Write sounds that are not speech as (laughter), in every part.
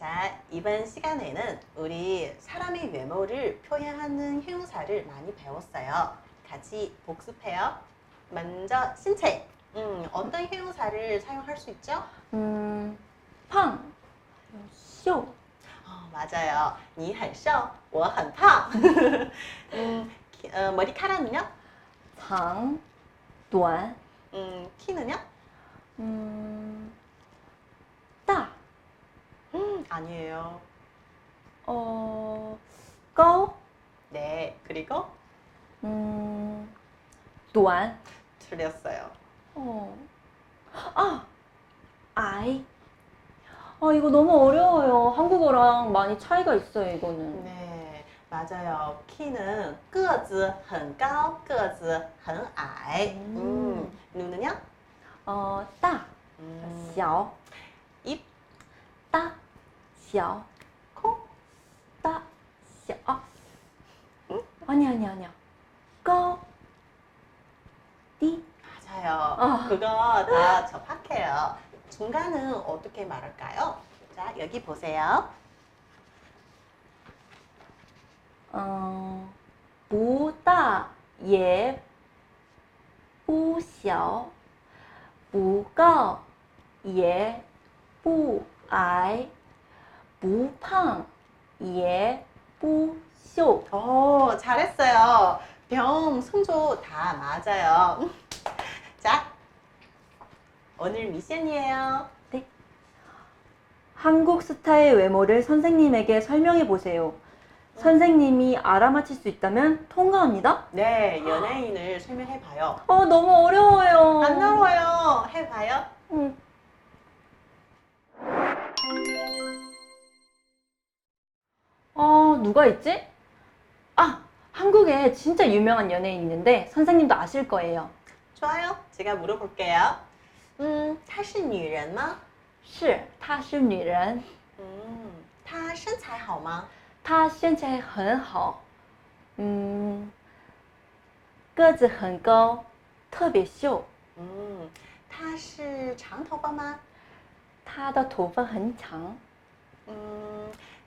자, 이번 시간에는 우리 사람의 외모를 표현하는 형용사를 많이 배웠어요. 같이 복습해요. 먼저 신체. 음, 어떤 형용사를 사용할 수 있죠? 음, 팡, 秀, 어, 맞아요. 你很瘦,我很胖. (laughs) 음, 키- 어, 머리카락은요? 长, 短, 음, 키는요? 음, 大, 음, 아니에요. 어, 高, 네, 그리고 음, 短, 틀렸어요. 어, 아, 아이. 아, 이거 너무 어려워요. 한국어랑 많이 차이가 있어요, 이거는. 네, 맞아요. 키는 个子很高,个子很矮. 음. 음, 눈은요? 어, 大, 음, 小, 입, 大, 小, 코, 大, 小. 아, 아니, 아니, 아니야. 高, 低. 맞아요. 아. 그거 다 접학해요. 중간은 어떻게 말할까요? 자, 여기 보세요. 嗯，不大也不小，不高也不矮， 무팡 예 뿌쇼 오 잘했어요 병 성조 다 맞아요 (laughs) 자 오늘 미션이에요 네 한국 스타의 외모를 선생님에게 설명해 보세요 선생님이 알아맞힐 수 있다면 통과합니다. 네, 연예인을 설명해봐요. 어, 너무 어려워요. 안 어려워요. 해봐요. 응. 누가 있지? 아, 한국에 진짜 유명한 연예인 있는데 선생님도 아실 거예요. 좋아요. 제가 물어볼게요. 음, 她是女人吗?是,她是女人.嗯，她身材好吗？她身材很好. 음, 个子很高,特别秀.嗯，她是长头发吗？她的头发很长.嗯，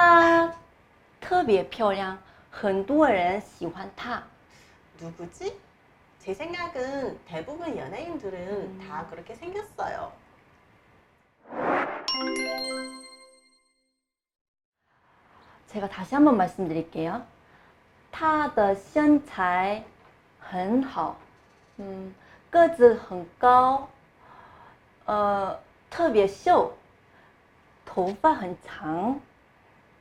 她特别漂亮，很多人喜欢她。 누구지? 제 생각은 대부분 연예인들은 음. 다 그렇게 생겼어요. 제가 다시 한번 말씀드릴게요. 她的身材很好，嗯，个子很高，呃，特别瘦，头发很长，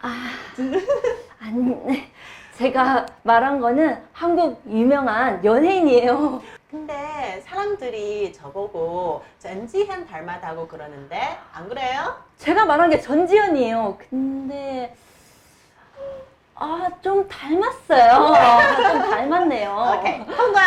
아, 아니, 제가 말한 거는 한국 유명한 연예인이에요. 근데 사람들이 저보고 전지현 닮았다고 그러는데 안 그래요? 제가 말한 게 전지현이에요. 근데 아, 좀 닮았어요. 좀 닮았네요. 오케이, 통과.